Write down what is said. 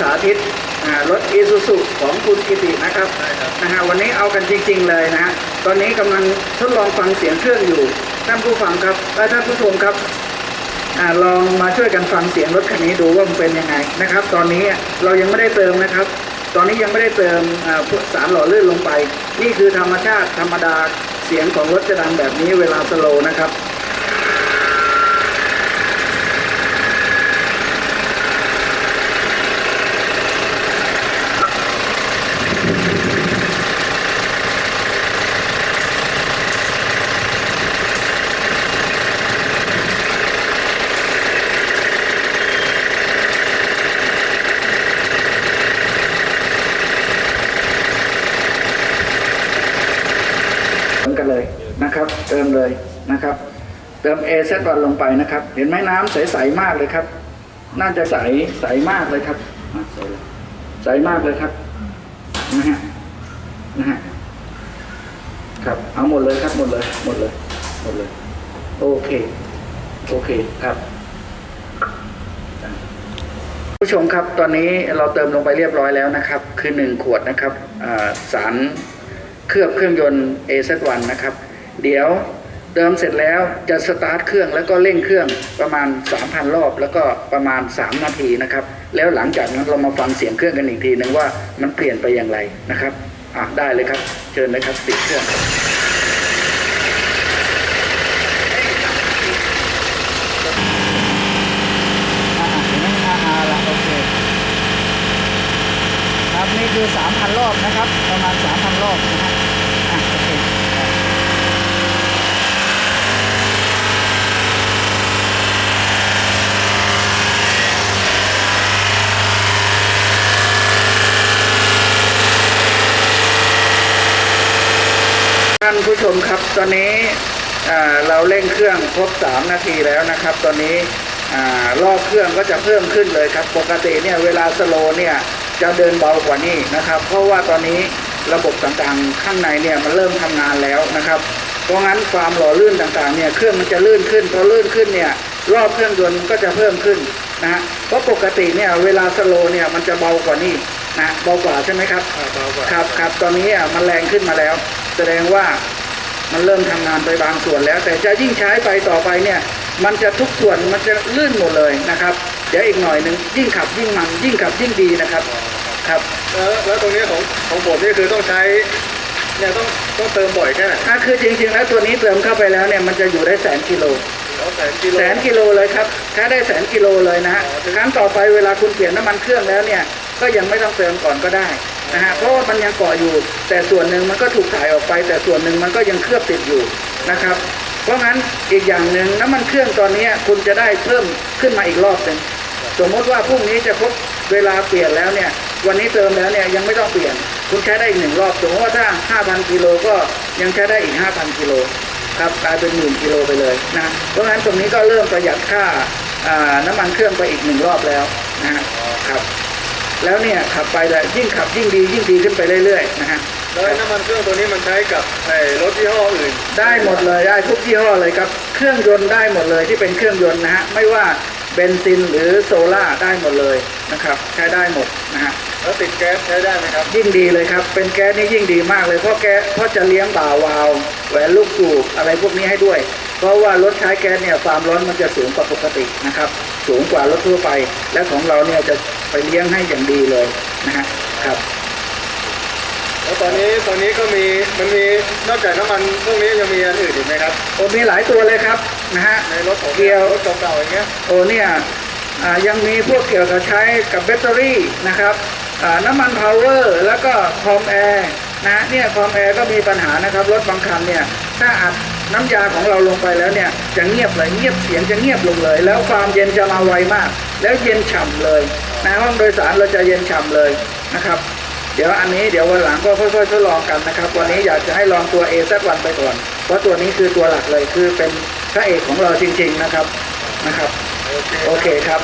สาธิตอ่ารถอีซูซุของคุณกิตินะครับใช่ครับนะฮะวันนี้เอากันจริง ๆ เลยนะฮะตอนนี้กำลังทดลองฟังเสียงเครื่องอยู่ท่านผู้ฟังครับเอ่อท่านผู้ชมครับอ่าลองมาช่วยกันฟังเสียงรถคันนี้ดูว่ามันเป็นยังไงนะครับ ตอนนี้เรายังไม่ได้เติมนะครับ ตอนนี้ยังไม่ได้เติมอ่าพวกสารหล่อลื่นลงไป นี่คือธรรมชาติธรรมดาเสียงของรถจะดังแบบนี้เวลาสโลว์นะครับ เหมือนกันเลย นะครับ เติมเลยนะครับ เติม A เซตวันลงไปนะครับ เห็นไหมน้ำใสๆมากเลยครับ น่าจะใสใสมากเลยครับใสเลยใสมากเลยครับนะฮะนะฮะครับเอาหมดเลยครับหมดเลยหมดเลยหมดเลย โอเค โอเคครับผู้ชมครับตอนนี้เราเติมลงไปเรียบร้อยแล้วนะครับ คือ 1 ขวดนะครับสารเคลือบเครื่องยนต์ AZ1 นะครับ เดี๋ยวเติมเสร็จแล้วจะสตาร์ทเครื่องแล้วก็เร่งเครื่องประมาณ 3,000 รอบ แล้วก็ประมาณ 3 นาทีนะครับ แล้วหลังจากนั้นเรามาฟังเสียงเครื่องกันอีกทีหนึ่งว่ามันเปลี่ยนไปอย่างไรนะครับอะได้เลยครับ เชิญเลยครับติดเครื่องครับนี่คือ 3,000 รอบนะครับ ประมาณ 3,000 รอบนะฮะอะโอเคครับท่านผู้ชมครับตอนนี้อ่าเราเร่งเครื่องครบ 3 นาทีแล้วนะครับ ตอนนี้อ่ารอบเครื่องก็จะเพิ่มขึ้นเลยครับ ปกติเนี่ยเวลาสโลว์เนี่ยจะเดินเบากว่านี้นะครับ เพราะว่าตอนนี้ระบบต่างๆข้างในเนี่ยมันเริ่มทำงานแล้วนะครับ เพราะงั้นความหล่อลื่นต่างๆเนี่ยเครื่องมันจะลื่นขึ้นพอลื่นขึ้นเนี่ยรอบเครื่องยนต์ก็จะเพิ่มขึ้นนะฮะเพราะปกติเนี่ยเวลาสโลว์เนี่ยมันจะเบากว่านี้นะเบากว่าใช่ไหมครับอ่าเบากว่าครับครับตอนนี้อะมันแรงขึ้นมาแล้ว แสดงว่ามันเริ่มทำงานไปบางส่วนแล้ว แต่จะยิ่งใช้ไปต่อไปเนี่ยมันจะทุกส่วนมันจะลื่นหมดเลยนะครับ เดี๋ยวอีกหน่อยหนึ่งยิ่งขับยิ่งมันยิ่งขับยิ่งดีนะครับครับแล้วแล้วตรงนี้ของของผมนี่คือต้องใช้เนี่ยต้องต้องเติมบ่อยแค่ไหนถ้าคือจริงๆแล้วตัวนี้เติมเข้าไปแล้วเนี่ยมันจะอยู่ได้แสนกิโลแล้วแสนกิโลแสนกิโลเลยครับใช้ได้แสนกิโลเลยนะฮะอ๋อถึงครั้งต่อไปเวลาคุณเปลี่ยนน้ำมันเครื่องแล้วเนี่ยก็ยังไม่ต้องเติมก่อนก็ได้ นะฮะเพราะว่ามันยังเกาะอยู่ แต่ส่วนหนึ่งมันก็ถูกถ่ายออกไป แต่ส่วนหนึ่งมันก็ยังเคลือบติดอยู่นะครับ เพราะงั้นอีกอย่างหนึ่งน้ำมันเครื่องตอนนี้คุณจะได้เพิ่มขึ้นมาอีกรอบหนึ่งสมมติว่าพรุ่งนี้จะครบเวลาเปลี่ยนแล้วเนี่ยวันนี้เติมแล้วเนี่ยยังไม่ต้องเปลี่ยน คุณใช้ได้อีกหนึ่งรอบสมมติว่าถ้า 5,000กิโลก็ยังใช้ได้อีก 5,000กิโลครับกลายเป็นหมื่นกิโลไปเลยนะเพราะงั้นตรงนี้ก็เริ่มประหยัดค่าน้ำมันเครื่องไปอีกหนึ่งรอบแล้วนะครับ แล้วเนี่ยขับไปแต่ยิ่งขับยิ่งดียิ่งดีขึ้นไปเรื่อยๆนะฮะแล้วไอ้น้ำมันเครื่องตัวนี้มันใช้กับไอ้รถยี่ห้ออื่น ได้หมดเลยได้ทุกยี่ห้อเลยครับเครื่องยนต์ได้หมดเลยที่เป็นเครื่องยนต์นะฮะไม่ว่าเบนซินหรือโซล่าได้หมดเลยนะครับใช้ได้หมดนะฮะแล้วติดแก๊สใช้ได้ไหมครับยิ่งดีเลยครับเป็นแก๊สนี่ยิ่งดีมากเลยเพราะแก๊สเพราะจะเลี้ยงบ่าวาล์วแหวนลูกสูบอะไรพวกนี้ให้ด้วย เพราะว่ารถใช้แก๊สเนี่ยความร้อนมันจะสูงกว่าปกตินะครับ สูงกว่ารถทั่วไป และของเราเนี่ยจะไปเลี้ยงให้อย่างดีเลยนะฮะครับแล้วตอนนี้ตอนนี้ก็มีมันมีนอกจากน้ำมันพวกนี้ยังมีอันอื่นอีกไหมครับโอ้มีหลายตัวเลยครับนะฮะในรถของเกียวรถเก่าๆอย่างเงี้ยโอ้เนี่ยอ่ายังมีพวกเกี่ยวกับใช้กับแบตเตอรี่นะครับอ่าน้ำมันพาวเวอร์แล้วก็คอมแอร์นะเนี่ยคอมแอร์ก็มีปัญหานะครับรถบางคันเนี่ยถ้าอัด น้ำยาของเราลงไปแล้วเนี่ยจะเงียบเลยเงียบเสียงจะเงียบลงเลย แล้วความเย็นจะมาไวมาก แล้วเย็นฉ่ำเลยนะห้องโดยสารเราจะเย็นฉ่ำเลยนะครับ เดี๋ยวอันนี้เดี๋ยววันหลังก็ค่อยๆทดลองกันนะครับวันนี้อยากจะให้ลองตัว A สักวันไปก่อนเพราะตัวนี้คือตัวหลักเลยคือเป็นพระเอกของเราจริง ๆนะครับนะครับ โอเคครับ